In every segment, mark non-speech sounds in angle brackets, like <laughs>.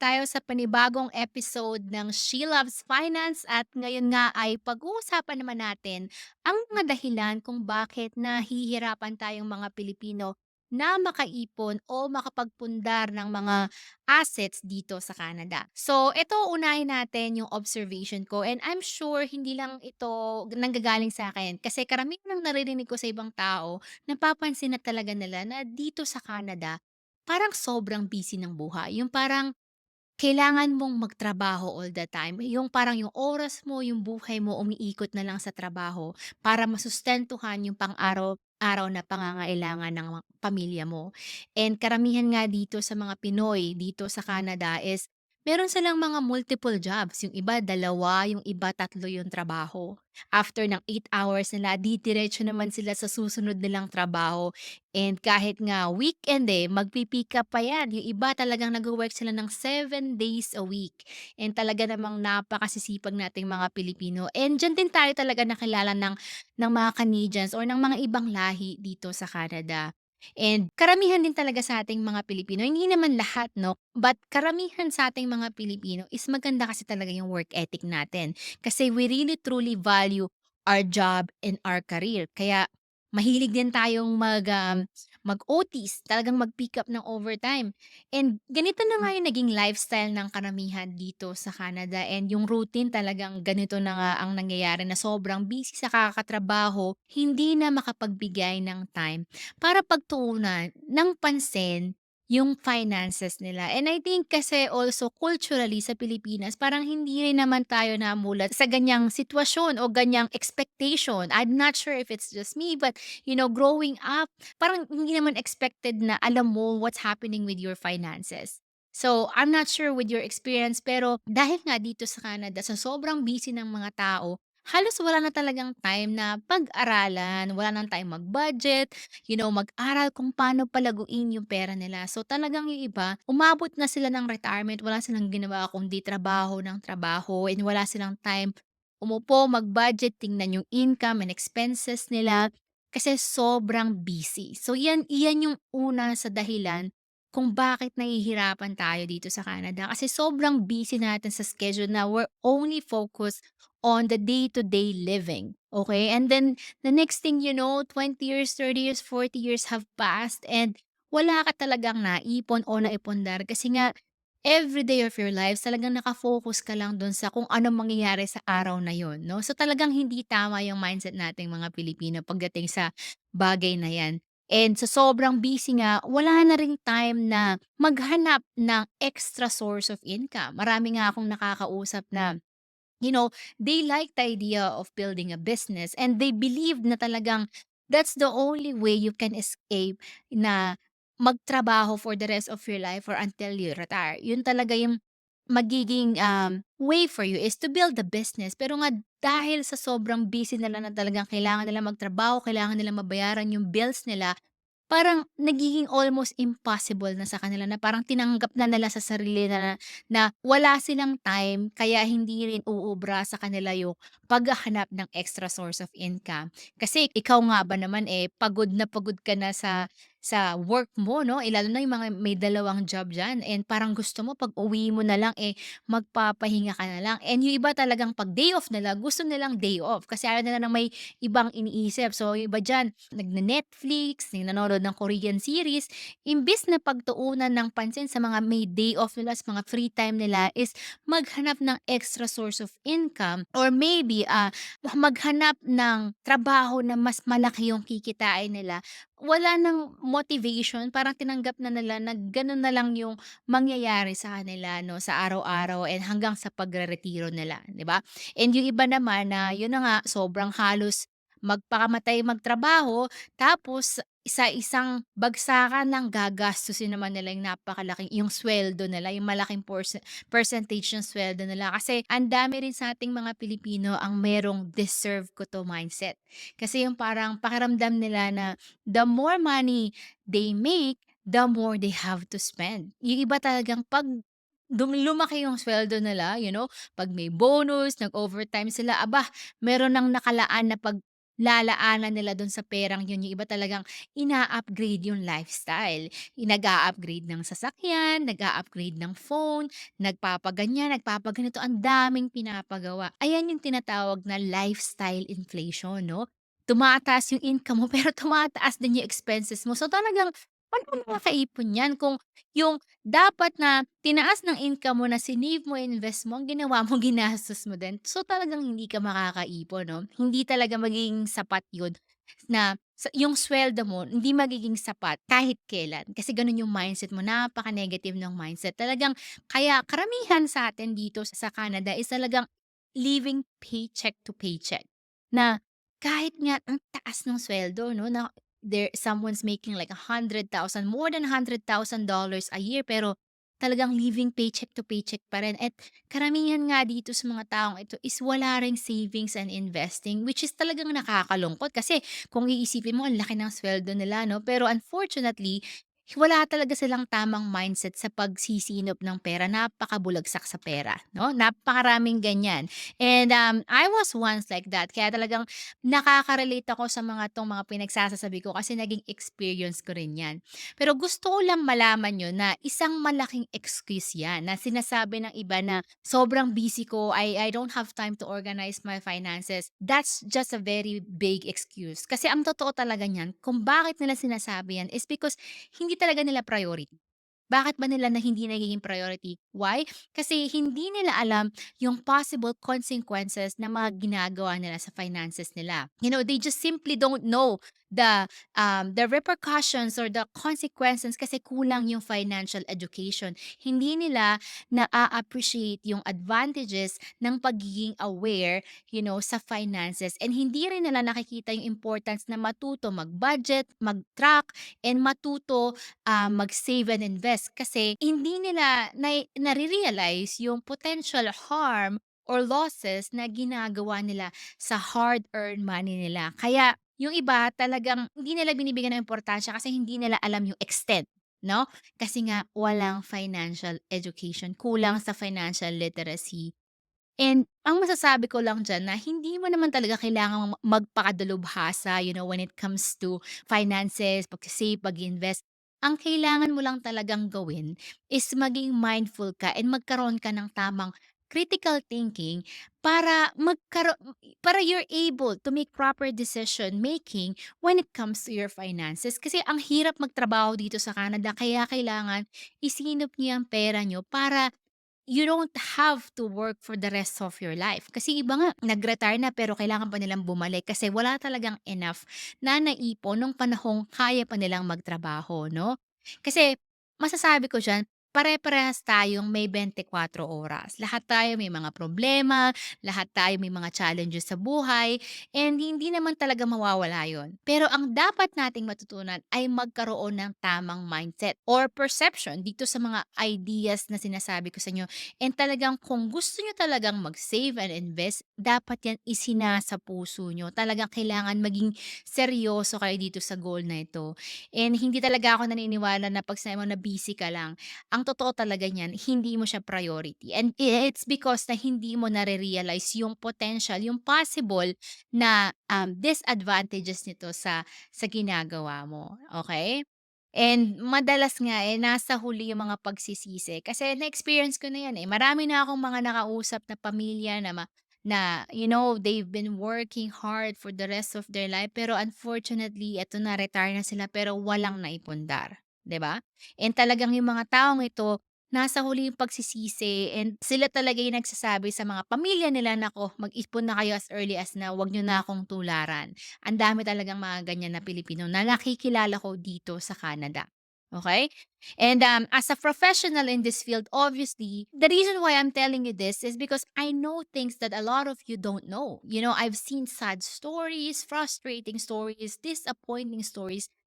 tayo sa panibagong episode ng She Loves Finance at ngayon nga ay pag-uusapan naman natin ang mga dahilan kung bakit nahihirapan tayong mga Pilipino na makaipon o makapagpundar ng mga assets dito sa Canada. So, ito unahin natin yung observation ko and I'm sure hindi lang ito nanggagaling sa akin kasi karamihan ng naririnig ko sa ibang tao, napapansin na talaga nila na dito sa Canada Parang sobrang busy ng buhay, yung parang kailangan mong magtrabaho all the time, yung parang yung oras mo, yung buhay mo umiikot na lang sa trabaho para masustentuhan yung pang-araw-araw na pangangailangan ng pamilya mo. And karamihan nga dito sa mga Pinoy dito sa Canada is meron silang mga multiple jobs, yung iba dalawa, yung iba tatlo yung trabaho. After ng eight hours nila, didiretso naman sila sa susunod nilang trabaho And kahit nga weekend, eh, magpi-pick up pa 'yan. Yung iba talagang nagwo-work sila ng seven days a week. And talaga namang napakasisipag nating mga Pilipino. And diyan din tayo talaga nakilala ng ng mga Canadians or ng mga ibang lahi dito sa Canada. And karamihan din talaga sa ating mga Pilipino, hindi naman lahat 'no, but karamihan sa ating mga Pilipino is maganda kasi talaga yung work ethic natin. Kasi we really truly value our job and our career. Kaya Mahilig din tayong mag, um, mag-OTs, talagang mag-pick up ng overtime. And ganito na nga yung naging lifestyle ng karamihan dito sa Canada and yung routine talagang ganito na nga ang nangyayari na sobrang busy sa kakatrabaho, hindi na makapagbigay ng time para pagtuunan ng pansin yung finances nila. And I think kasi also culturally sa Pilipinas, parang hindi rin naman tayo namulat sa ganyang sitwasyon o ganyang expectation. I'm not sure if it's just me, but you know, growing up, parang hindi naman expected na alam mo what's happening with your finances. So, I'm not sure with your experience, pero dahil nga dito sa Canada, sa sobrang busy ng mga tao, halos wala na talagang time na pag-aralan, wala nang time mag-budget, you know, mag-aral kung paano palaguin yung pera nila. So talagang yung iba, umabot na sila ng retirement, wala silang ginawa kundi trabaho ng trabaho and wala silang time umupo, mag-budget, tingnan yung income and expenses nila kasi sobrang busy. So yan, yan yung una sa dahilan kung bakit nahihirapan tayo dito sa Canada. Kasi sobrang busy natin sa schedule na we're only focused on the day-to-day living. Okay? And then the next thing you know, twenty years, thirty years, forty years have passed and wala ka talagang naipon o naipundar kasi nga every day of your life talagang naka-focus ka lang dun sa kung anong mangyayari sa araw na yun, 'no? So, talagang hindi tama yung mindset nating mga Pilipino pagdating sa bagay na 'yan. And sa sobrang busy nga, wala na ring time na maghanap ng extra source of income. Marami nga akong nakakausap na You know, they like the idea of building a business and they believe na talagang that's the only way you can escape na magtrabaho for the rest of your life or until you retire. Yun talaga yung magiging um, way for you is to build a business. Pero nga dahil sa sobrang busy nila na talagang kailangan nila magtrabaho, kailangan nila mabayaran yung bills nila, Parang nagiging almost impossible na sa kanila na parang tinanggap na nila sa sarili na na wala silang time kaya hindi rin uubra sa kanila yung paghahanap ng extra source of income. Kasi ikaw nga ba naman, eh, pagod na pagod ka na sa sa work mo 'no, eh, lalo na yung mga may dalawang job diyan and parang gusto mo pag-uwi mo na lang, eh, magpapahinga ka na lang. And yung iba talagang 'pag day off nila, gusto nilang day off. Kasi ayaw nila ng may ibang iniisip. So, yung iba diyan nagne-Netflix, yung nanonood ng Korean series, imbis na pagtuunan ng pansin sa mga may day off nila, sa mga free time nila is maghanap ng extra source of income. Or maybe, ah, maghanap ng trabaho na mas malaki yung kikitain nila wala ng motivation, parang tinanggap na nila na gano'n na lang yung mangyayari sa kanila 'no, sa araw-araw and hanggang sa pagreretiro nila, 'di ba? And yung iba naman na yun na nga, sobrang halos magpakamatay magtrabaho tapos sa isang bagsakan lang gagastusin naman nila yung napakalaking yung sweldo nila, yung malaking percentage ng sweldo nila. Kasi ang dami rin sa ating mga Pilipino ang merong deserve ko 'to mindset. Kasi yung parang pakiramdam nila na the more money they make, the more they have to spend. Yung iba talagang 'pag lumaki yung sweldo nila, you know, 'pag may bonus, nag-overtime sila, aba, meron ng nakalaan na 'pag lalaanan nila dun sa perang yun. Yung iba talagang ina-upgrade yung lifestyle. Yung nag-a-upgrade ng sasakyan, nag-a-upgrade ng phone, nagpapaganyan, nagpapaganito, ang daming pinapagawa. Ayan yung tinatawag na lifestyle inflation, 'no? Tumataas yung income mo <laughs> pero tumataas din yung expenses mo. So talagang paano ka makakaipon niyan kung yung dapat na tinaas ng income mo na sinave mo, invest mo, ang ginawa mo <laughs> ginastos mo din. So talagang hindi ka makakaipon 'no? Hindi talaga magiging sapat yun na sa yung sweldo mo hindi magiging sapat kahit kailan. Kasi ganun yung mindset mo, napaka-negative ng mindset. Talagang kaya karamihan sa atin dito sa Canada is talagang living paycheck to paycheck. Na kahit nga ang taas ng sweldo 'no, na there someone's making like a hundred thousand, more than hundred thousand dollars a year pero talagang living paycheck to paycheck pa rin. At karamihan nga dito sa mga taong ito is wala ring savings and investing which is talagang nakakalungkot. Kasi kung iisipin mo ang laki ng sweldo nila 'no, pero unfortunately wala talaga silang tamang mindset sa pagsisinop ng pera, napakabulagsak sa pera 'no, napakaraming ganyan. And, um, I was once like that kaya talagang nakaka-relate ako sa mga 'tong mga pinagsasasabi ko kasi naging experience ko rin 'yan. Pero gusto ko lang malaman niyo na isang malaking excuse 'yan na sinasabi ng iba na sobrang busy ko, I I don't have time to organize my finances. That's just a very big excuse. Kasi ang totoo talaga niyan kung bakit nila sinasabi 'yan is because hindi talaga nila priority. Bakit ba nila na hindi nagiging priority? Why? Kasi hindi nila alam yung possible consequences na mga ginagawa nila sa finances nila. You know, they just simply don't know the um the repercussions or the consequences kasi kulang yung financial education. Hindi nila na-appreciate yung advantages ng pagiging aware, you know, sa finances and hindi rin nila nakikita yung importance na matuto mag-budget, mag-track, and matuto ah, mag-save and invest kasi hindi nila nai nare-realize yung potential harm or losses na ginagawa nila sa hard-earned money nila. Kaya yung iba talagang hindi nila binibigyan ng importansya kasi hindi nila alam yung extent, 'no? Kasi nga walang financial education, kulang sa financial literacy. And ang masasabi ko lang diyan na hindi mo naman talaga kailangang ma magpakadalubhasa, you know, when it comes to finances, pagse-save, pag-invest. Ang kailangan mo lang talagang gawin is maging mindful ka and magkaroon ka ng tamang critical thinking para magkaro para you're able to make proper decision making when it comes to your finances. Kasi ang hirap magtrabaho dito sa Canada kaya kailangan isinop niyo ang pera niyo para You don't have to work for the rest of your life. Kasi iba nga, nag-retire na pero kailangan pa nilang bumalik kasi wala talagang enough na naipon nung panahong kaya pa nilang magtrabaho, no? Kasi masasabi ko diyan, pare-parehas tayong may 24 oras. Lahat tayo may mga problema, lahat tayo may mga challenges sa buhay, and hindi naman talaga mawawala yon. Pero ang dapat nating matutunan ay magkaroon ng tamang mindset or perception dito sa mga ideas na sinasabi ko sa inyo. And talagang kung gusto nyo talagang mag-save and invest, dapat yan isinasa puso nyo. Talagang kailangan maging seryoso kayo dito sa goal na ito. And hindi talaga ako naniniwala na pag sinabi na busy ka lang, ang totoo talaga niyan, hindi mo siya priority and it's because na hindi mo nare-realize yung potential, yung possible na, um, disadvantages nito sa sa ginagawa mo, okey? And madalas nga, eh, nasa huli yung mga pagsisisi kasi na-experience ko na 'yan, eh. Marami na akong mga nakausap na pamilya na ma na, you know, they've been working hard for the rest of their life pero unfortunately eto na, retire na sila pero walang naipundar, 'di ba? And talagang yung mga taong ito, nasa huli yung pagsisisi and sila talaga yung nagsasabi sa mga pamilya nila, "Naku, mag-ipon na kayo as early as now, 'wag niyo na akong tularan." Ang dami talagang mga ganyan na Pilipino na nakikilala ko dito sa Canada, okay And, um, as a professional in this field, obviously, the reason why I'm telling you this is because I know things that a lot of you don't know. You know, I've seen sad stories, frustrating stories, disappointing stories na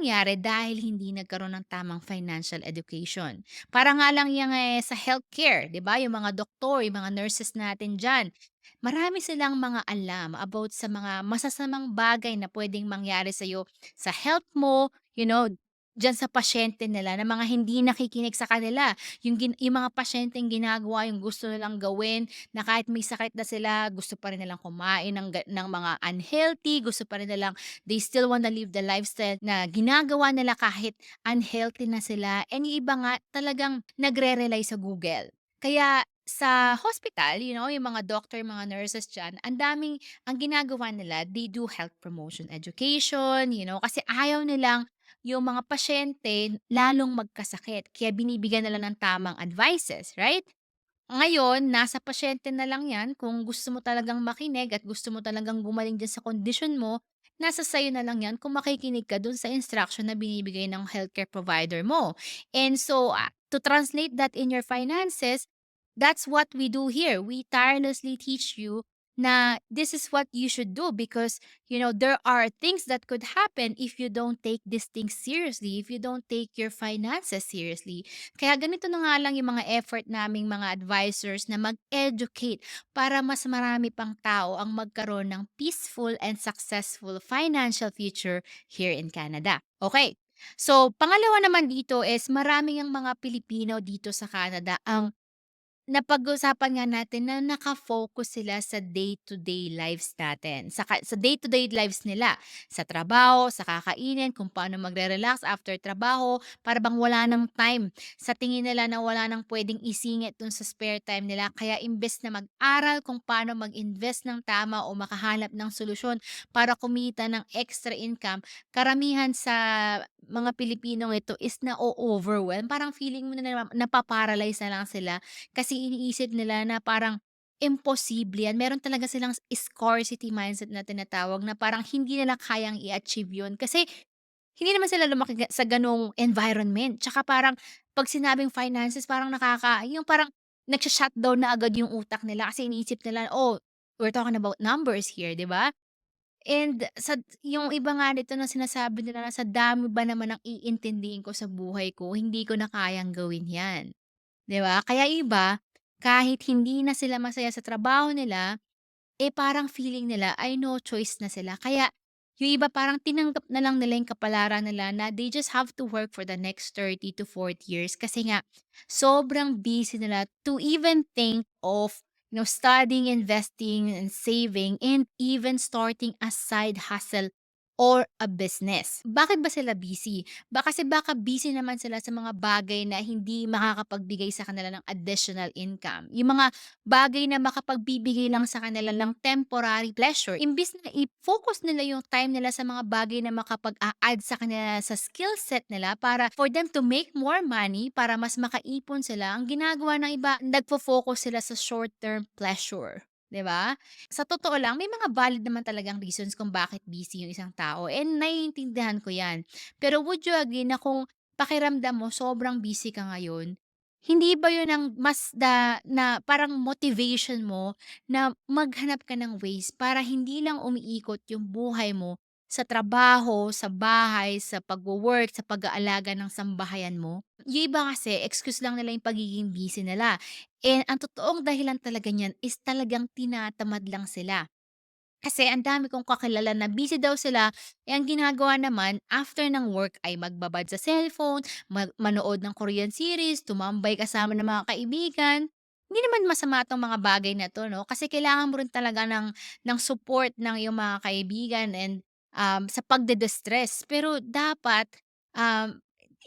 nangyari dahil hindi nagkaroon ng tamang financial education. Para nga lang yang eh, sa healthcare, 'di ba? Yung mga doktor, yung mga nurses natin diyan. Marami silang mga alam about sa mga masasamang bagay na pwedeng mangyari sa sa health mo, you know, diyan sa pasyente nila na mga hindi nakikinig sa kanila. Yung gin yung mga pasyenteng ginagawa yung gusto nilang gawin na kahit may sakit na sila, gusto pa rin nilang kumain ng ng mga unhealthy, gusto pa rin nilang they still wanna live the lifestyle na ginagawa nila kahit unhealthy na sila. And yung iba nga talagang nagre-rely sa Google. Kaya sa hospital, you know, yung mga doctor, mga nurses diyan, ang daming ang ginagawa nila, they do health promotion education, you know, kasi ayaw nilang yung mga pasyente lalong magkasakit. Kaya binibigyan nila ng tamang advices, right? Ngayon, nasa pasyente na lang 'yan kung gusto mo talagang makinig at gusto mo talagang gumaling diyan sa kondisyon mo, nasa sa'yo na lang 'yan kung makikinig ka dun sa instruction na binibigay ng healthcare provider mo. And so, ah, to translate that in your finances, that's what we do here. We tirelessly teach you na this is what you should do because, you know, there are things that could happen if you don't take these things seriously, if you don't take your finances seriously. Kaya ganito na nga lang yung mga effort naming mga advisors na mag-educate para mas marami pang tao ang magkaroon ng peaceful and successful financial future here in Canada. Okay. So, pangalawa naman dito is marami ang mga Pilipino dito sa Canada ang Napag-usapan nga natin na naka-focus sila sa day-to-day lives natin, sa sa day-to-day lives nila, sa trabaho, sa kakainin, kung paano magre-relax after trabaho, para bang wala ng time. Sa tingin nila na wala ng puwedeng isingit dun sa spare time nila kaya imbes na mag-aral kung paano mag-invest ng tama o makahanap ng solusyon para kumita ng extra income, karamihan sa mga Pilipinong ito is na overwhelm Parang feeling mo na napaparalyze na lang sila kasi iniisip nila na parang imposible yan. Meron talaga silang scarcity mindset na tinatawag na parang hindi nila kayang i-achieve yun. Kasi hindi naman sila lumaki sa ganong environment. Tsaka parang pag sinabing finances, parang nakaka, yung parang nagsha-shutdown na agad yung utak nila kasi iniisip nila, oh, we're talking about numbers here, di ba? And sa yung iba nga nito na sinasabi nila na sa dami ba naman ng iintindihin ko sa buhay ko, hindi ko na kayang gawin 'yan. 'Di ba? Kaya iba, kahit hindi na sila masaya sa trabaho nila, eh, parang feeling nila ay no choice na sila. Kaya yung iba parang tinanggap na lang nila yung kapalaran nila na they just have to work for the next thirty to forty years kasi nga sobrang busy nila to even think of you know studying, investing, and saving and even starting a side hustle or a business. Bakit ba sila busy? Ba kasi baka busy naman sila sa mga bagay na hindi makakapagbigay sa kanila ng additional income. Yung mga bagay na makapagbibigay lang sa kanila ng temporary pleasure. Imbis na i-focus nila yung time nila sa mga bagay na makapag-a-add sa kanila sa skill set nila para for them to make more money, para mas makaipon sila, ang ginagawa ng iba, nagfo-focus sila sa short-term pleasure. 'Di ba? Sa totoo lang, may mga valid naman talagang reasons kung bakit busy yung isang tao and naiintindihan ko 'yan. Pero would you agree na kung pakiramdam mo sobrang busy ka ngayon, hindi ba 'yun ang mas da na parang motivation mo na maghanap ka ng ways para hindi lang umiikot yung buhay mo sa trabaho, sa bahay, sa pagwo-work, sa pag-aalaga ng sambahayan mo? Yung iba kasi excuse lang nila yung pagiging busy nila. And ang totoong dahilan talaga niyan is talagang tinatamad lang sila. Kasi ang dami kong kakilala na busy daw sila, eh, ang ginagawa naman after ng work ay magbabad sa cellphone, mag manood ng Korean series, tumambay kasama ng mga kaibigan. Hindi naman masama 'tong mga bagay na 'to 'no, kasi kailangan mo rin talaga ng ng support ng iyong mga kaibigan and, um, sa pagde-distress. Pero dapat, um,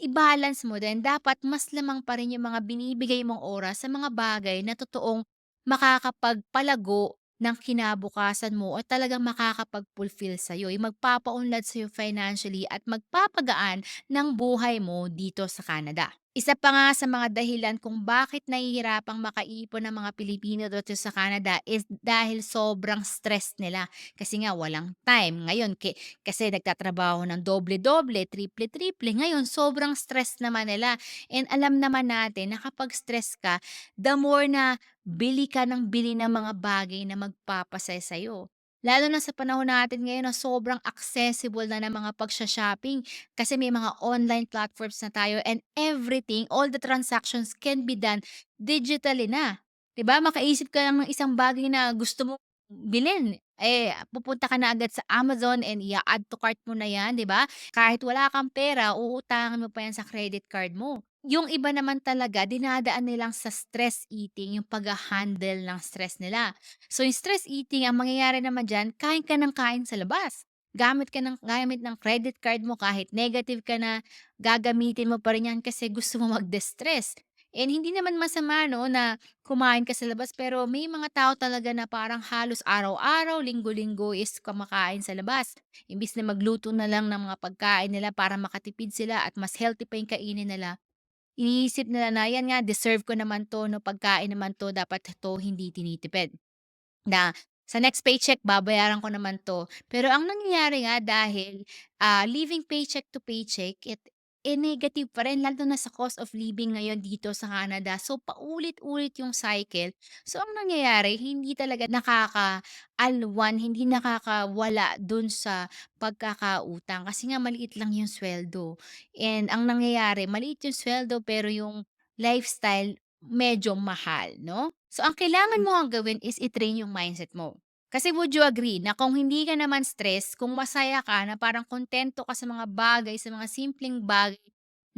i-balance mo din. Dapat mas lamang pa rin yung mga binibigay mong oras sa mga bagay na totoong makakapagpalago ng kinabukasan mo at talagang makakapag-fulfill sa'yo, yung magpapaunlad sa'yo financially at magpapagaan ng buhay mo dito sa Canada. Isa pa nga sa mga dahilan kung bakit nahihirapang makaipon ng mga Pilipino dito sa Canada is dahil sobrang stress nila. Kasi nga walang time. Ngayon, ki- kasi nagtatrabaho ng doble-doble, triple-triple. Ngayon, sobrang stress naman nila. And alam naman natin na kapag stress ka, the more na bili ka ng bili ng mga bagay na magpapasaya sa'yo. Lalo na sa panahon natin ngayon na sobrang accessible na ng mga pagsha-shopping kasi may mga online platforms na tayo and everything, all the transactions can be done digitally na. 'Di ba? Makaisip ka lang ng isang bagay na gusto mo bilhin, eh, pupunta ka na agad sa Amazon and i-a-add to cart mo na 'yan, 'di ba? Kahit wala kang pera, uutangin mo pa 'yan sa credit card mo. Yung iba naman talaga dinadaan nilang sa stress eating, yung pagha-handle ng stress nila. So, yung stress eating, ang mangyayari naman diyan, kain ka ng kain sa labas. Gamit ka ng gamit ng credit card mo kahit negative ka na, gagamitin mo pa rin 'yan kasi gusto mo mag-de-stress. And hindi naman masama 'no, na kumain ka sa labas pero may mga tao talaga na parang halos araw-araw, linggo-linggo is kumakain sa labas. Imbis na magluto na lang ng mga pagkain nila para makatipid sila at mas healthy pa yung kainin nila, iniisip nila na, "Yan nga deserve ko naman 'to 'no, pagkain naman 'to, dapat 'to hindi tinitipid." Na sa next paycheck babayaran ko naman 'to. Pero ang nangyayari nga dahil, ah, living paycheck to paycheck it eh, negative pa rin lalo na sa cost of living ngayon dito sa Canada. So, paulit-ulit yung cycle. So, ang nangyayari hindi talaga nakakaalwan, hindi nakakawala dun sa pagkakautang kasi nga maliit lang yung sweldo. And ang nangyayari maliit yung sweldo pero yung lifestyle medyo mahal 'no? So, ang kailangan mo ngang gawin is i-train yung mindset mo. Kasi would you agree na kung hindi ka naman stress, kung masaya ka na parang kontento ka sa mga bagay, sa mga simpleng bagay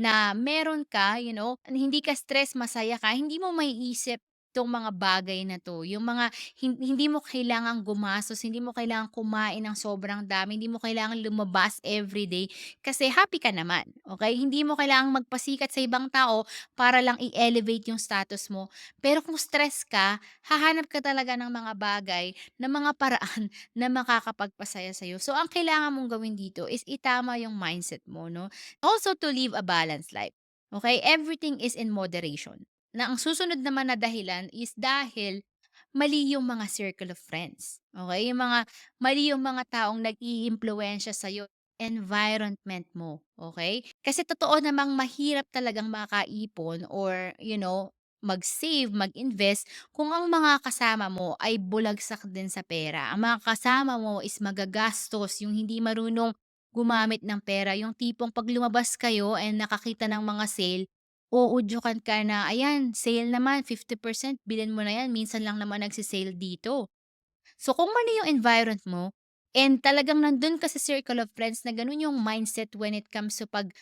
na meron ka, you know, hindi ka stress, masaya ka, hindi mo maiisip 'tong mga bagay na 'to. Yung mga hin hindi mo kailangang gumastos, hindi mo kailangang kumain ng sobrang dami, hindi mo kailangang lumabas everyday kasi happy ka naman, okey? Hindi mo kailangang magpasikat sa ibang tao para lang i-elevate yung status mo. Pero kung stress ka, hahanap ka talaga ng mga bagay, ng mga paraan <laughs> na makakapagpasaya sa'yo. So, ang kailangan mong gawin dito is itama yung mindset mo 'no. Also to live a balanced life, okey? Everything is in moderation, na ang susunod naman na dahilan is dahil mali yung mga circle of friends, okey? Yung mga mali yung mga taong nag-iimpluwensiya sa'yo, environment mo, okey? Kasi totoo namang mahirap talagang makaipon or you know, mag-save, mag-invest kung ang mga kasama mo ay bulagsak din sa pera. Ang mga kasama mo is magagastos, yung hindi marunong gumamit ng pera, yung tipong 'pag lumabas kayo and nakakita ng mga sale, uudyukan ka na, "Ayan, sale naman 50% bilhin mo na 'yan, minsan lang naman nagse-sale dito." So, kung mali yung environment mo and talagang nandun ka sa circle of friends na ganun yung mindset when it comes to 'pag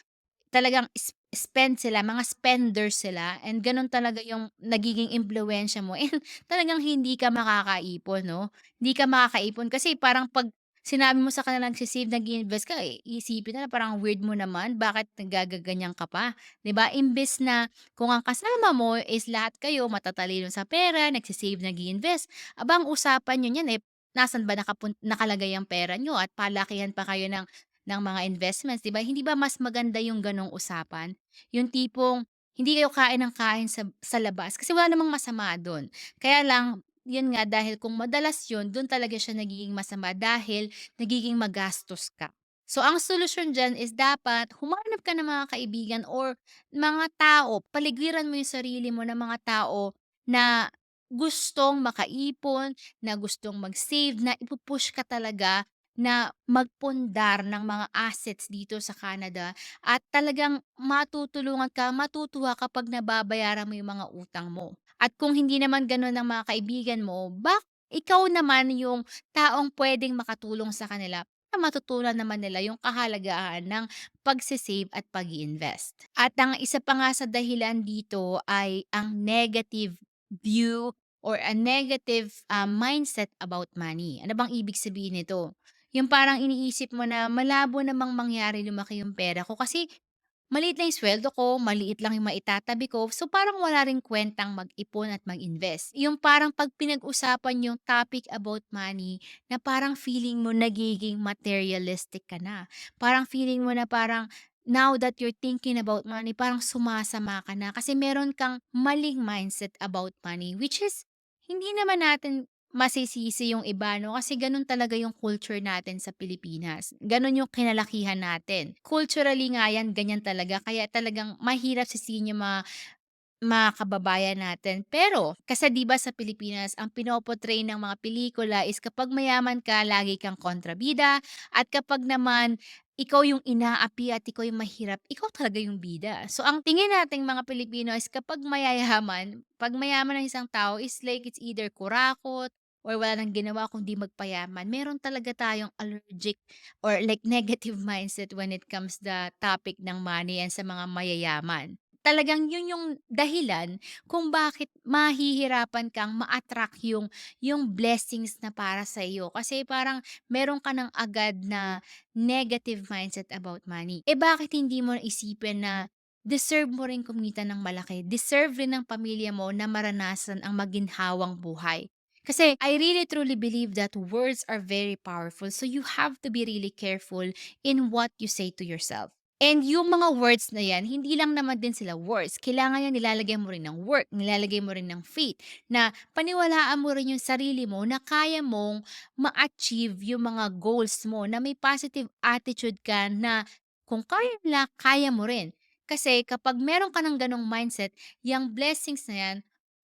Talagang spend sila, mga spenders sila and gano'n talaga yung nagiging impluwensiya mo <laughs> and talagang hindi ka makakaipon 'no. Hindi ka makakaipon kasi parang 'pag sinabi mo sa kanila nagse-save, nag-iinvest ka, eh, iisipin nila parang weird mo naman, bakit naggagaganyan ka pa, 'di ba? Imbes na kung ang kasama mo is lahat kayo matatalino sa pera, nagse-save, nag-iinvest, aba ang usapan niyo niyan, eh, nasaan ba nakapun nakalagay ang pera niyo at palakihan pa kayo ng ng mga investments, 'di ba? Hindi ba mas maganda yung gano'ng usapan? Yung tipong hindi kayo kain ng kain sa sa labas kasi wala namang masama do'n. Kaya lang, yun nga dahil kung madalas yun, do'n talaga siya nagiging masama dahil nagiging magastos ka. So, ang solusyon diyan is dapat humanap ka ng mga kaibigan or mga tao, paligiran mo yung sarili mo ng mga tao na gustong makaipon, na gustong mag-save, na ipu-push ka talaga na magpundar ng mga assets dito sa Canada at talagang matutulungan ka, matutuwa kapag nababayaran mo yung mga utang mo. At kung hindi naman gano'n ang mga kaibigan mo, bak ikaw naman yung taong puwedeng makatulong sa kanila para matutunan naman nila yung kahalagahan ng pagse-save at pag invest At ang isa pa nga sa dahilan dito ay ang negative view or a negative, ah, mindset about money. Ano bang ibig sabihin nito? Yung parang iniisip mo na malabo namang mangyari lumaki yung pera ko kasi maliit lang yung sweldo ko, maliit lang yung maitatabi ko, so parang wala ring kuwentang mag-ipon at mag-invest. Yung parang 'pag pinag-usapan yung topic about money na parang feeling mo nagiging materialistic ka na. Parang feeling mo na parang now that you're thinking about money, parang sumasama ka na kasi meron kang maling mindset about money which is hindi naman natin Masisisi yung iba 'no, kasi gano'n talaga yung culture natin sa Pilipinas. Gano'n yung kinalakihan natin. Culturally nga 'yan, ganyan talaga kaya talagang mahirap sisihin yung mga mga kababayan natin. Pero kasi 'di ba sa Pilipinas ang pino-portray ng mga pelikula is kapag mayaman ka lagi kang kontrabida at kapag naman ikaw yung inaapi at ikaw yung mahirap, ikaw talaga yung bida. So ang tingin nating mga Pilipino is kapag mayayaman, 'pag mayaman ang isang tao is like it's either kurakot or wala ng ginawa kundi magpayaman. Meron talaga tayong allergic or like <laughs> negative mindset when it comes the topic ng money and sa mga mayayaman. Talagang yun yung dahilan kung bakit mahihirapan kang ma-attract yung yung blessings na para sa iyo. Kasi parang meron ka ng agad na negative mindset about money. Eh bakit hindi mo isipin na deserve mo rin kumita ng malaki, deserve rin ng pamilya mo na maranasan ang maginhawang buhay. Kasi I really truly believe that words are very powerful. So you have to be really careful in what you say to yourself. And yung mga words na yan, hindi lang naman din sila words. Kailangan yan nilalagay mo rin ng work, nilalagay mo rin ng faith, na paniwalaan mo rin yung sarili mo na kaya mong ma-achieve yung mga goals mo, na may positive attitude ka na kung kaya nila, kaya mo rin. Kasi kapag meron ka ng ganong mindset, yung blessings na yan,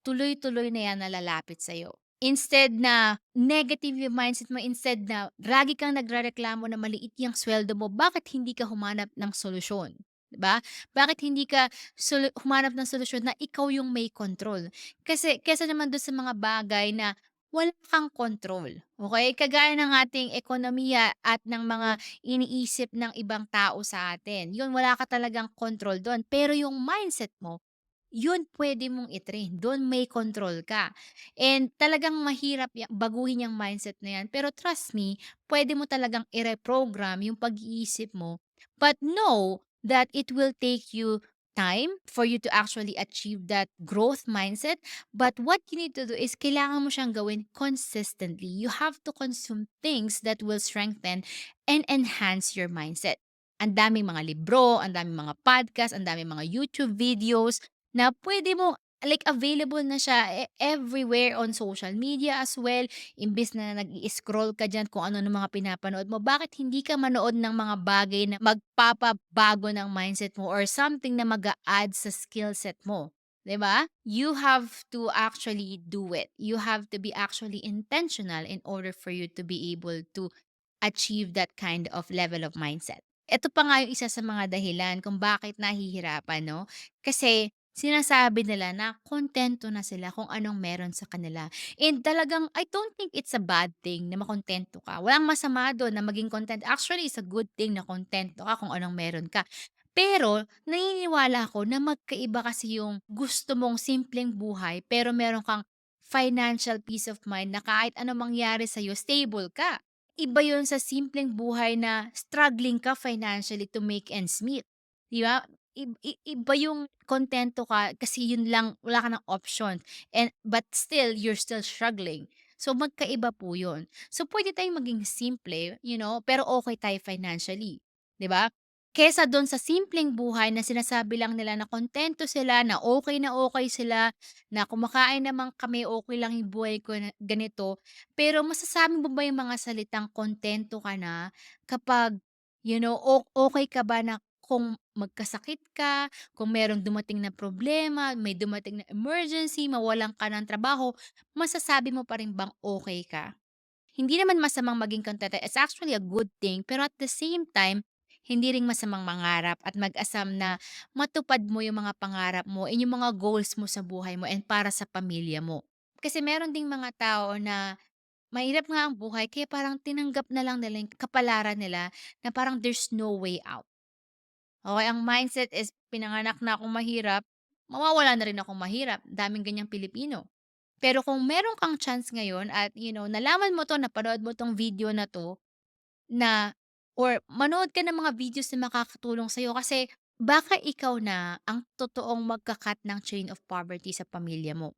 tuloy-tuloy na yan na lalapit sa'yo. Instead na negative yung mindset mo, instead na lagi kang nagrereklamo na maliit yung sweldo mo, bakit hindi ka humanap ng solusyon? 'Di ba? Bakit hindi ka solu humanap ng solusyon na ikaw yung may control? Kasi kaysa naman dun sa mga bagay na wala kang control, okey? Kagaya ng ating ekonomiya at ng mga iniisip ng ibang tao sa atin, yun wala ka talagang control dun. Pero yung mindset mo yun puwede mong i-train, dun may control ka. And talagang mahirap baguhin yang mindset na yan, pero trust me, puwede mo talagang i-reprogram yung pag-iisip mo. But know that it will take you time for you to actually achieve that growth mindset. But what you need to do is kailangan mo siyang gawin consistently. You have to consume things that will strengthen and enhance your mindset. Ang daming mga libro, ang daming mga podcast, ang daming mga YouTube videos na puwede mo like available na siya e everywhere on social media as well. Imbes na nag-i-scroll ka diyan kung ano ng mga pinapanood mo, bakit hindi ka manood ng mga bagay na magpapabago ng mindset mo or something na mag-a-add sa skill set mo, 'di ba? You have to actually do it. You have to be actually intentional in order for you to be able to achieve that kind of level of mindset. Eto pa nga yung isa sa mga dahilan kung bakit nahihirapan 'no, kasi sinasabi nila na kontento na sila kung anong meron sa kanila. And talagang I don't think it's a bad thing na makontento ka. Walang masama dun na maging content. Actually, it's a good thing na kontento ka kung anong meron ka. Pero naniniwala ako na magkaiba kasi yung gusto mong simpleng buhay pero meron kang financial peace of mind na kahit anong mangyari sa'yo, stable ka. Iba yun sa simpleng buhay na struggling ka financially to make ends meet, 'di ba? Iba yung kontento ka kasi yun lang, wala ka ng option and but still, you're still struggling. So, magkaiba po yun. So, puwede tayong maging simple, you know, pero okey tayo financially, 'di ba? Kaysa dun sa simpleng buhay na sinasabi lang nila na kontento sila, na okey na okey sila, na kumakain naman kami, okey lang yung buhay ko na ganito. Pero masasabi mo ba yung mga salitang kontento ka na kapag, you know, o okey ka ba na kung magkasakit ka, kung merong dumating na problema, may dumating na emergency, mawalan ka ng trabaho, masasabi mo pa rin bang okey ka? Hindi naman masamang maging kontento, it's actually a good thing, pero at the same time, hindi rin masamang mangarap at mag-asam na matupad mo yung mga pangarap mo and yung mga goals mo sa buhay mo and para sa pamilya mo. Kasi meron ding mga tao na mahirap nga ang buhay kaya parang tinanggap na lang nila yung kapalaran nila na parang there's no way out. Okey, ang mindset is pinanganak na akong mahirap, mawawala na rin akong mahirap, daming ganyang Pilipino. Pero kung meron kang chance ngayon at you know, nalaman mo 'to, napanood mo 'tong video na 'to, na or manood ka ng mga videos na makakatulong sa'yo kasi baka ikaw na ang totoong magka-cut ng chain of poverty sa pamilya mo.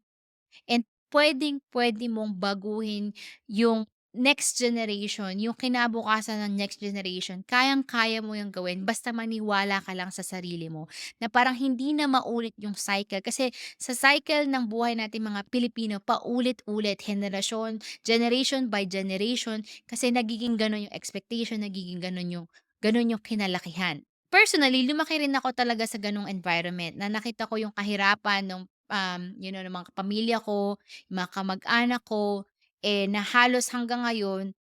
And puwedeng-puwede mong baguhin yung next generation, yung kinabukasan ng next generation. Kayang-kaya mo yung gawin basta maniwala ka lang sa sarili mo na parang hindi na maulit yung cycle. Kasi sa cycle ng buhay nating mga Pilipino, paulit-ulit, henerasyon, generation by generation, kasi nagiging gano'n yung expectation, nagiging gano'n yung gano'n yung kinalakihan. Personally, lumaki rin ako talaga sa gano'ng environment na nakita ko yung kahirapan nung um, you know, ng mga kapamilya ko, yung mga kamag-anak ko, eh, na halos hanggang ngayon,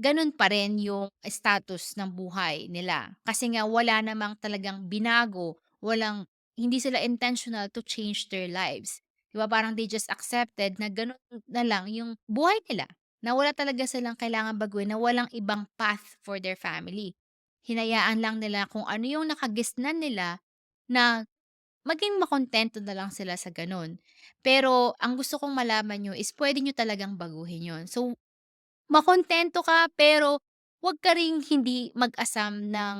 gano'n pa rin yung status ng buhay nila. Kasi nga wala namang talagang binago, walang hindi sila intentional to change their lives. 'Di ba parang they just accepted na gano'n na lang yung buhay nila, na wala talaga silang kailangang baguhin, na walang ibang path for their family. Hinayaan lang nila kung ano yung nakagisnan nila na maging makuntento na lang sila sa gano'n. Pero ang gusto kong malaman niyo is puwede niyo talagang baguhin 'yun. So Makontento ka pero wag ka ring hindi mag-asam ng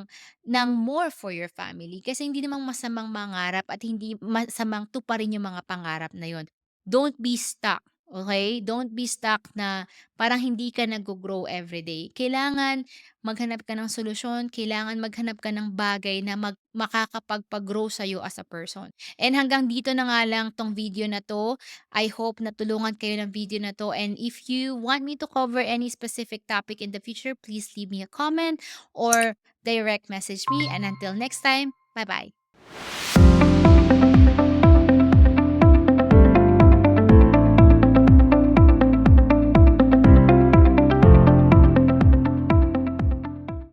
ng more for your family kasi hindi namang masamang mangarap at hindi masamang tuparin yung mga pangarap na yun. Don't be stuck, okay Don't be stuck na parang hindi ka naggo-grow everyday. Kailangan maghanap ka ng solusyon, kailangan maghanap ka ng bagay na mag makakapagpa-grow sa'yo as a person. And hanggang dito na nga lang 'tong video na 'to. I hope natulungan kayo ng video na 'to and if you want me to cover any specific topic in the future, please leave me a comment or direct message me and until next time, bye-bye.